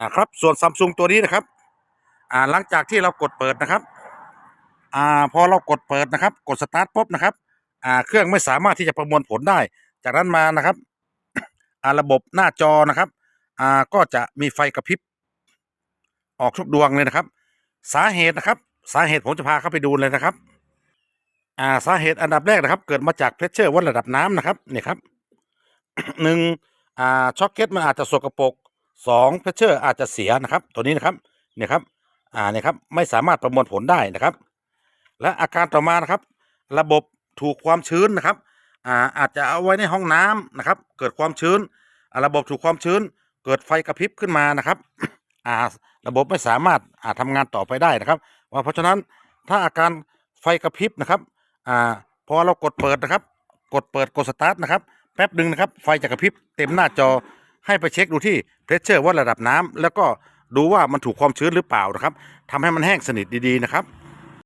อ่าครับส่วนซัมซุงตัวนี้นะครับอ่าหลังจากที่เรากดเปิดนะครับอ่าพอเรากดเปิดนะครับ กดสตาร์ทปุ๊บนะครับอ่าเครื่องไม่สามารถที่จะประมวลผลได้ จากนั้นมานะครับอ่าระบบหน้าจอนะครับอ่าก็จะมีไฟกระพริบ ออกทุกดวงเลยนะครับ สาเหตุนะครับ สาเหตุผมจะพาเข้าไปดูเลยนะครับอ่าสาเหตุอันดับแรกนะครับ เกิดมาจากเพรสเชอร์วัดระดับน้ำนะครับเนี่ยครับหนึ่งอ่าช็อคเก็ตมันอาจจะสกปรก สองเพรสเชอร์อาจจะเสียนะครับ ตัวนี้นะครับเนี่ยครับอ่าเนี่ยครับไม่สามารถประมวลผลได้นะครับ และอาการต่อมานะครับ ระบบถูกความชื้นนะครับอ่าอาจจะเอาไว้ในห้องน้ำนะครับ เกิดความชื้นอ่าระบบถูกความชื้น เกิดไฟกระพริบขึ้นมานะครับอ่าระบบไม่สามารถอาทำงานต่อไปได้นะครับว่าเพราะฉะนั้นถ้าอาการไฟกระพริบนะครับอ่าพอเรากดเปิดนะครับ กดเปิดกดสตาร์ทนะครับแป๊บหนึ่งนะครับ ไฟจะกระพริบเต็มหน้าจอ ให้ไปเช็คดูที่เพรสเชอร์วัดระดับน้ำแล้วก็ดูว่ามันถูกความชื้นหรือเปล่านะครับทำให้มันแห้งสนิทดีๆนะครับ